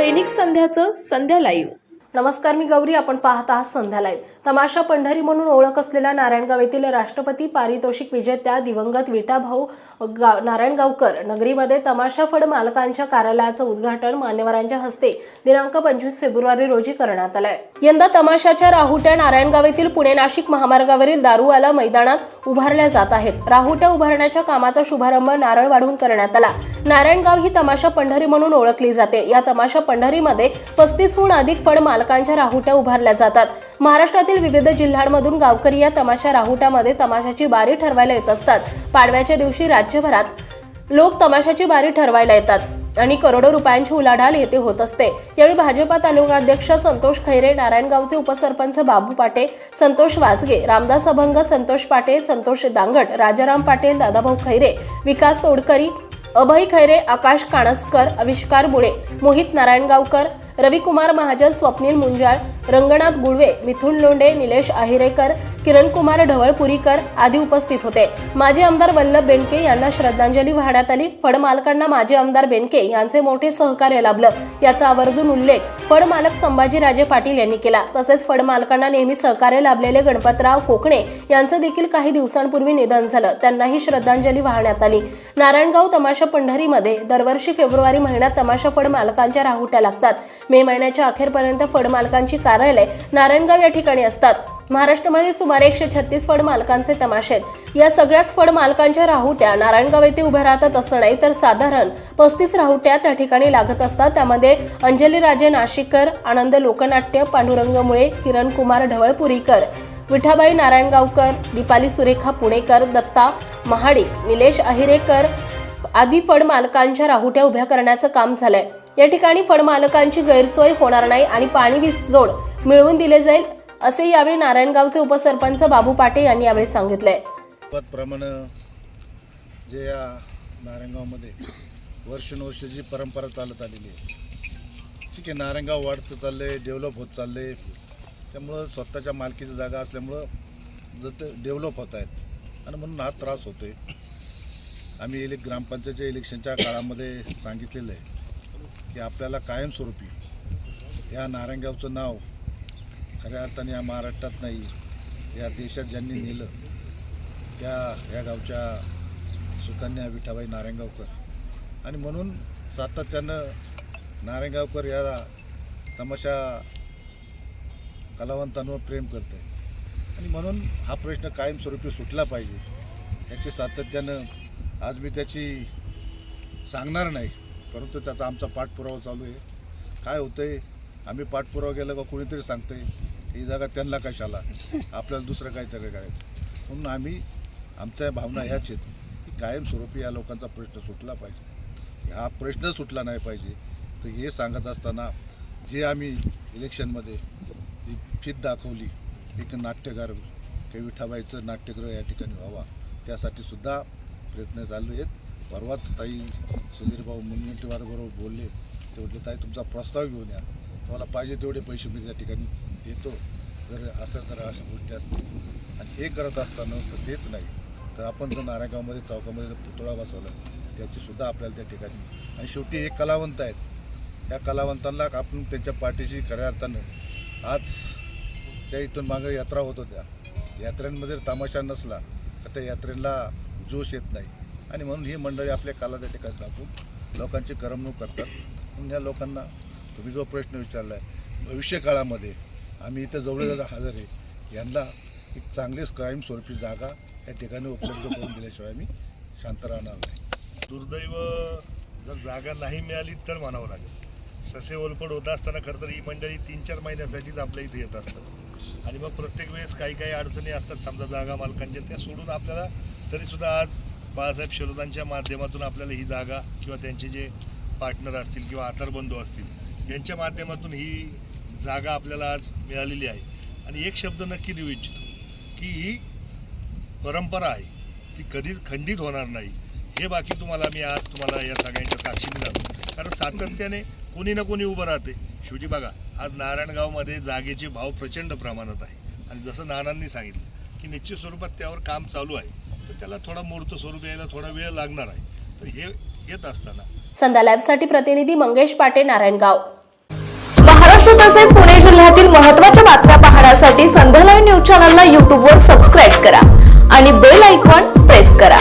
दैनिक संध्याचं संध्या live. नमस्कार मी गौरी. आपण पाहत आहात संध्या लाईव्ह. तमाशा पंढरी म्हणून ओळख असलेल्या नारायणगाव येथील राष्ट्रपती पारितोषिक विजेत्या दिवंगत विटाभाऊ गा नारायणगावकर नगरीमध्ये तमाशा फड मालकांच्या कार्यालयाचं उद्घाटन मान्यवरांच्या हस्ते दिनांक पंचवीस फेब्रुवारी रोजी करण्यात आलंय. यंदा तमाशाच्या राहुट्या नारायणगाव येथील पुणे नाशिक महामार्गावरील दारूवाला मैदानात उभारल्या जात आहेत. राहुट्या उभारण्याच्या कामाचा शुभारंभ नारळ वाढून करण्यात आला. नारायणगाव ही तमाशा पंढरी म्हणून ओळखली जाते. या तमाशा पंढरीमध्ये पस्तीसहून अधिक फड मालकांच्या राहुट्या उभारल्या जातात. महाराष्ट्रातील विविध जिल्ह्यांमधून गावकरी या तमाशा राहुट्यामध्ये तमाशाची बारी ठरवायला येत असतात. पाडव्याच्या दिवशी राज्यभरात लोक तमाशाची बारी ठरवायला येतात आणि करोडो रुपयांची उलाढाल येथे होत असते. यावेळी भाजपा तालुकाध्यक्ष संतोष खैरे नारायणगावचे उपसरपंच बाबू पाटे संतोष वाजगे रामदास अभंग संतोष पाटे संतोष दांगट राजाराम पाटील दादाभाऊ खैरे विकास तोडकरी अभय खैरे आकाश काणसकर आविष्कार बुळे मोहित नारायणगावकर रविकुमार महाजन स्वप्नील मुंजाळ रंगनाथ गुळवे मिथुन लोंडे निलेश आहिरेकर किरणकुमार ढवळपुरीकर आदी उपस्थित होते. माजी आमदार वल्लभ बेनके यांना श्रद्धांजली वाहण्यात आली. फड मालकांना माजी आमदार बेनके यांचे मोठे सहकार्य लाभलं. याचा आवर्जून उल्लेख फड मालक संभाजीराजे पाटील यांनी केला. तसेच फड मालकांना नेहमी सहकार्य लाभलेले गणपतराव कोकणे यांचं देखील काही दिवसांपूर्वी निधन झालं. त्यांनाही श्रद्धांजली वाहण्यात आली. नारायणगाव तमाशा पंढरीमध्ये दरवर्षी फेब्रुवारी महिन्यात तमाशा फड मालकांच्या राहुट्या लागतात. मे महिन्याच्या अखेरपर्यंत फड मालकांची कार्यालय नारायणगाव या ठिकाणी असतात. महाराष्ट्रामध्ये सुमारे एकशे छत्तीस फड मालकांचे तमाशे आहेत. या सगळ्याच फड मालकांच्या राहुट्या नारायणगाव येथे उभ्या राहतात असं नाही तर साधारण पस्तीस राहुट्या त्या ठिकाणी लागत असतात. त्यामध्ये अंजली राजे नाशिककर आनंद लोकनाट्य पांडुरंग मुळे किरण कुमार ढवळपुरीकर विठाबाई नारायणगावकर दीपाली सुरेखा पुणेकर दत्ता महाडिक निलेश अहिरेकर आदी फड मालकांच्या राहुट्या उभ्या करण्याचं काम झालंय. या ठिकाणी फड मालकांची गैरसोय होणार नाही आणि पाणी वीज जोड मिळवून दिले जाईल असे यावेळी नारायणगावचे उपसरपंच बाबू पाटे यांनी यावेळी सांगितले. जे या नारायणगावमध्ये वर्षानुवर्ष जी परंपरा चालत आलेली आहे ठीक आहे नारायणगाव वाढतं चाललं आहे डेव्हलप होत चाललं आहे त्यामुळं स्वतःच्या मालकीची जागा असल्यामुळं जर ते डेव्हलप होत आहेत आणि म्हणून हा त्रास होतो आहे आम्ही इले ग्रामपंचायतच्या इलेक्शनच्या काळामध्ये सांगितलेलं आहे की आपल्याला कायमस्वरूपी या नारायणगावचं नाव खऱ्या अर्थाने या महाराष्ट्रात नाही या देशात ज्यांनी नेलं त्या या गावच्या सुकन्या विठाबाई नारायणगावकर. आणि म्हणून सातत्यानं नारायणगावकर या तमाशा कलावंतांवर प्रेम करते आणि म्हणून हा प्रश्न कायमस्वरूपी सुटला पाहिजे. याची सातत्यानं आज मी त्याची सांगणार नाही परंतु त्याचा आमचा पाठपुरावा चालू आहे. काय होतं आहे आम्ही पाठपुरावा केला का कोणीतरी सांगते ही जागा त्यांना कशाला? आपल्याला दुसरं काहीतरी करायचं. म्हणून आम्ही आमच्या भावना ह्याच आहेत की कायमस्वरूपी या लोकांचा प्रश्न सुटला पाहिजे. हा प्रश्न सुटला नाही पाहिजे तर हे सांगत असताना जे आम्ही इलेक्शनमध्ये जी फित दाखवली एक नाट्यकार ते विठाबाईचं नाट्यगृह या ठिकाणी व्हावा त्यासाठी सुद्धा प्रयत्न चालू आहेत. परवाच ताई सुधीरभाऊ मुनगंटीवारबरोबर बोलले ते म्हटले ताई तुमचा प्रस्ताव घेऊन या. तुम्हाला पाहिजे तेवढे पैसे मी त्या ठिकाणी देतो. जर असं जर अशा गोष्टी असतील. आणि हे करत असताना तर तेच नाही. तर आपण जर नारायणगावमध्ये चौकामध्ये जर पुतळा बसवला त्याचीसुद्धा आपल्याला त्या ठिकाणी आणि शेवटी एक कलावंत आहेत. या कलावंतांना आपण त्यांच्या पाठीशी खऱ्या अर्थानं आज त्या इथून मागं यात्रा होत होत्या. यात्रेमध्ये जर तमाशा नसला तर त्या यात्रेला जोश येत नाही. आणि म्हणून ही मंडळी आपल्या कला त्या ठिकाणी दाखवून लोकांची करमणूक करतात. म्हणून या लोकांना तुम्ही जो प्रश्न विचारला आहे भविष्य काळामध्ये आम्ही इथं जवळजवळ हजर आहे. यांना एक चांगलीच कायमस्वरूपी जागा या ठिकाणी उपलब्ध करून दिल्याशिवाय आम्ही शांत राहणार नाही. दुर्दैव जर जागा नाही मिळाली तर म्हणावं लागेल. ससे ओलपड होत असताना खरं तर ही मंडळी तीन चार महिन्यासाठीच आपल्या इथे येत असतात. आणि मग प्रत्येक वेळेस काही काही अडचणी असतात समजा जागा मालकांच्या त्या सोडून आपल्याला तरीसुद्धा आज बाळासाहेब शिरोदांच्या माध्यमातून आपल्याला ही जागा किंवा त्यांचे जे पार्टनर असतील किंवा आतारबंधू असतील यांच्या माध्यमातून ही जागा आपल्याला आज मिळालेली आहे. आणि एक शब्द नक्की देऊ इच्छितो की ही परंपरा आहे ती कधीच खंडित होणार नाही. हे बाकी तुम्हाला मी आज तुम्हाला या सगळ्यांच्या साक्षीने जातो कारण सातत्याने कोणी ना कोणी उभं राहते. शेवटी बघा आज नारायणगावमध्ये जागेचे भाव प्रचंड प्रमाणात आहे. आणि जसं नानांनी सांगितलं की निश्चित स्वरूपात त्यावर काम चालू आहे. तर त्याला थोडा मूर्त स्वरूप यायला थोडा वेळ लागणार आहे. तर हे येत असताना संध्या लाईव्हसाठी प्रतिनिधी मंगेश पाटे नारायणगाव. महाराष्ट्र तसेच पुणे जिल्ह्यातील महत्त्वाच्या बातम्या पाहण्यासाठी संध्या लाईव्ह न्यूज चॅनलला यूट्यूबवर सबस्क्राईब करा आणि बेल आयकॉन प्रेस करा.